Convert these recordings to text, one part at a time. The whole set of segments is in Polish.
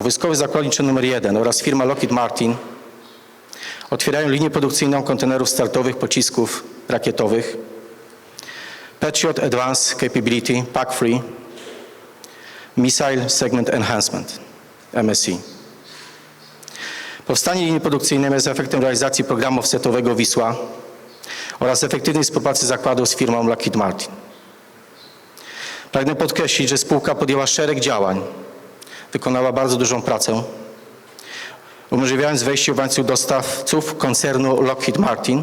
Wojskowy Zakładniczy nr 1 oraz firma Lockheed Martin otwierają linię produkcyjną kontenerów startowych pocisków rakietowych Patriot Advanced Capability PAC-3 Missile Segment Enhancement MSE. Powstanie linii produkcyjnej jest efektem realizacji programu offsetowego Wisła oraz efektywnej współpracy zakładu z firmą Lockheed Martin. Pragnę podkreślić, że spółka podjęła szereg działań, wykonała bardzo dużą pracę, umożliwiając wejście w łańcuch dostawców koncernu Lockheed Martin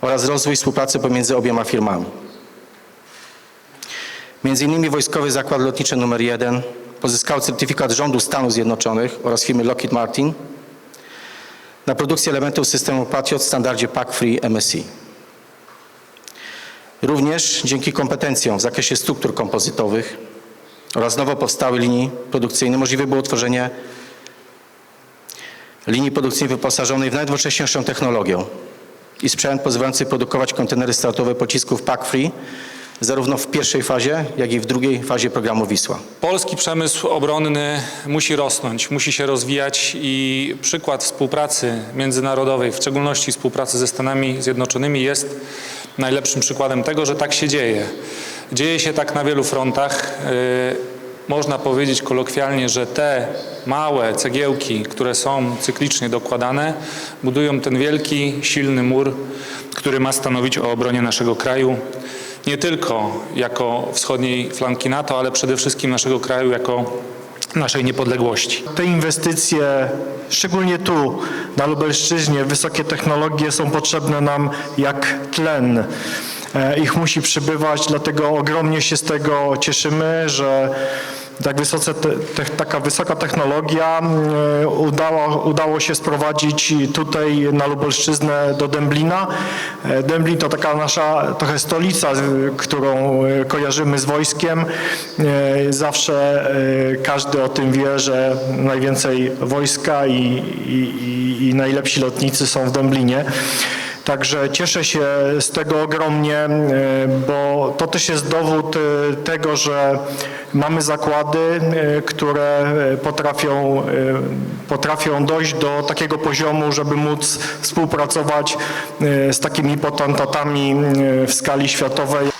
oraz rozwój współpracy pomiędzy obiema firmami. Między innymi Wojskowy Zakład Lotniczy nr 1 pozyskał certyfikat rządu Stanów Zjednoczonych oraz firmy Lockheed Martin na produkcję elementów systemu Patriot w standardzie PAC-3 MSE. Również dzięki kompetencjom w zakresie struktur kompozytowych oraz nowo powstałej linii produkcyjnej możliwe było utworzenie linii produkcyjnej wyposażonej w najnowocześniejszą technologię i sprzęt pozwalający produkować kontenery startowe pocisków PAC-3 zarówno w pierwszej fazie, jak i w drugiej fazie programu Wisła. Polski przemysł obronny musi rosnąć, musi się rozwijać i przykład współpracy międzynarodowej, w szczególności współpracy ze Stanami Zjednoczonymi jest najlepszym przykładem tego, że tak się dzieje. Dzieje się tak na wielu frontach. Yy, Można powiedzieć kolokwialnie, że te małe cegiełki, które są cyklicznie dokładane, budują ten wielki, silny mur, który ma stanowić o obronie naszego kraju nie tylko jako wschodniej flanki NATO, ale przede wszystkim naszego kraju jako naszej niepodległości. Te inwestycje, szczególnie tu na Lubelszczyźnie, wysokie technologie są potrzebne nam jak tlen. E, Ich musi przybywać, dlatego ogromnie się z tego cieszymy, że tak wysoce te, taka wysoka technologia e, udało, udało się sprowadzić tutaj na Lubelszczyznę do Dęblina. E, Dęblin to taka nasza trochę stolica, którą kojarzymy z wojskiem. Zawsze każdy o tym wie, że najwięcej wojska i, i- i najlepsi lotnicy są w Dęblinie. Także cieszę się z tego ogromnie, e, bo to też jest dowód e, tego, że mamy zakłady, e, które potrafią, potrafią dojść do takiego poziomu, żeby móc współpracować z takimi potentatami w skali światowej.